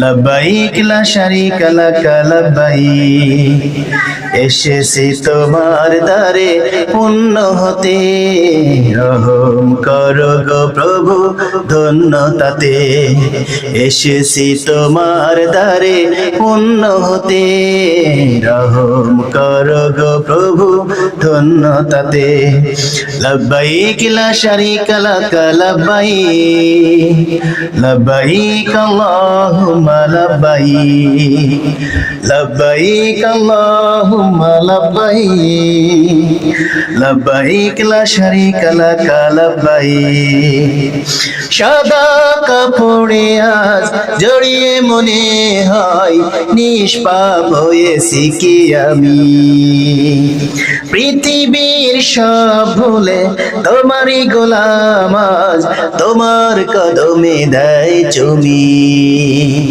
লবাইক লা শারিকা লাকা লবাইক এসেছি তোমার দারে পূর্ণ হতে রহম কর গো প্রভু ধন্যতাতে। এসেছি তোমার দারে পূর্ণ হতে রহম কর গো প্রভু ধন্যতাতে। লবাইক লা শারিকা লাকা লবাইক লবাইক আল্লাহুম সাদা কাপড়ে আজ জড়িয়ে মনে হয় নিষ্পাপ হয়েছি কি আমি? পৃথিবীর সব ভুলে তোমারই গোলাম আজ তোমার কদমে দেয় চুমি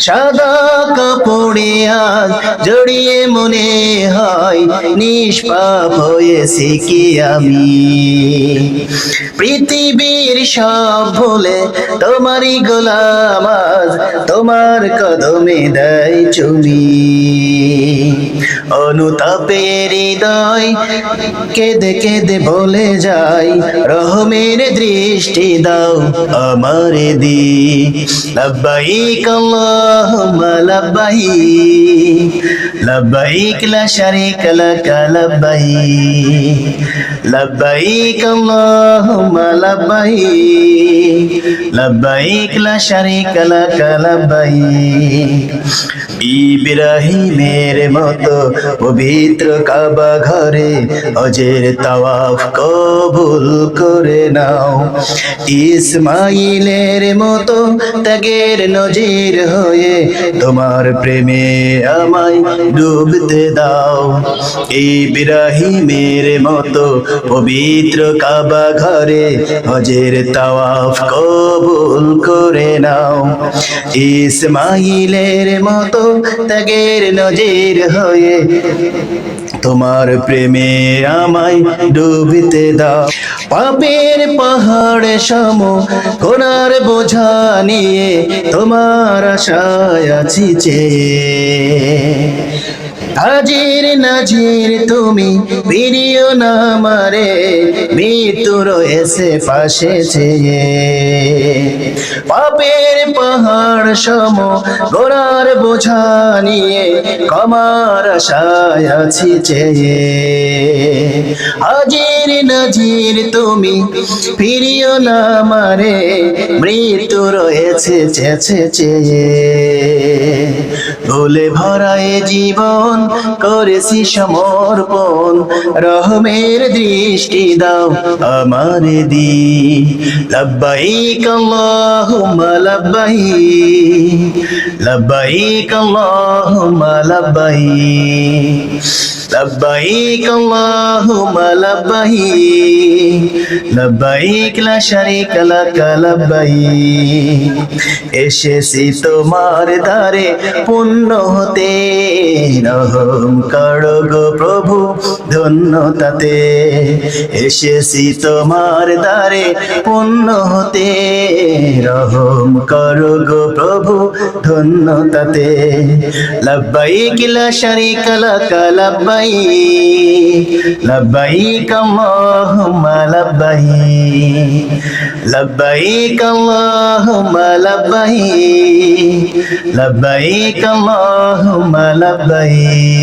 সাদা কাপড়ে আজ জড়িয়ে মনে হয় নিষ্পাপ হয়েছি কি আমি? পৃথিবীর সব ভুলে তোমারই গোলাম আজ তোমার কদমে দেয় চুমি। অনুতাপের হৃদয় কেঁদে কেঁদে বলে যাই, রহমের দৃষ্টি দাও আমার দি। লব্বাইক আল্লাহুম্মা লব্বাইক লব্বাইক লা শারীকা লাক লব্বাইক লব্বাইক আল্লাহুম্মা লব্বাইক লব্বাইক লা শারীকা লাক লব্বাইক ইব্রাহিমের মতো পবিত্র কাবা ঘরে অজের তাওয়াফ কবুল করে নাও। ইসমাইলের মতো ত্যাগের নজির হয়ে তোমার প্রেমে আমায় ডুবতে দাও। ইব্রাহিমের মতো পবিত্র কাবা ঘরে হজের তাওয়াফ কবুল করে নাও। ইসমাইলের মতো ত্যাগের নজির হয়ে তোমার প্রেমে আমায় ডুবিতে দাও। পাপের পাহাড়ে সম কোনার বোঝা নিয়ে তোমার আশায় আছি চেয়ে হাজির নাজির তুমি প্রিয় না মারে মৃত্যু রয়েছে পাশে চেয়ে। পাপের পাহাড় সম গোড়ার বোঝা নিয়ে কমার আশায় আছি চেয়ে। হাজির নাজির তুমি প্রিয় না মারে মৃত্যু রয়েছে চেছে চেয়ে। ভুলে ভরায় জীবন করেছি সমর্পণ। রহমের দৃষ্টি দাও আমার দি লব্বাইক আল্লাহুম্মা লব্বাইক। লব্বাইক আল্লাহুম্মা লব্বাইক। لبيك اللهم لبيك لبيك لا شريك لك لبيك এসেছি তোমার দ্বারে পূর্ণ হতে রহম করো গো প্রভু ধন্যতাতে এসেছি তোমার দ্বারে পূর্ণ হতে রহম করো গো প্রভু ধন্যতাতে লব্বাইক লা শারীকা লাক লব্বাইক لبيك اللهم لبيك لبيك اللهم لبيك لبيك اللهم لبيك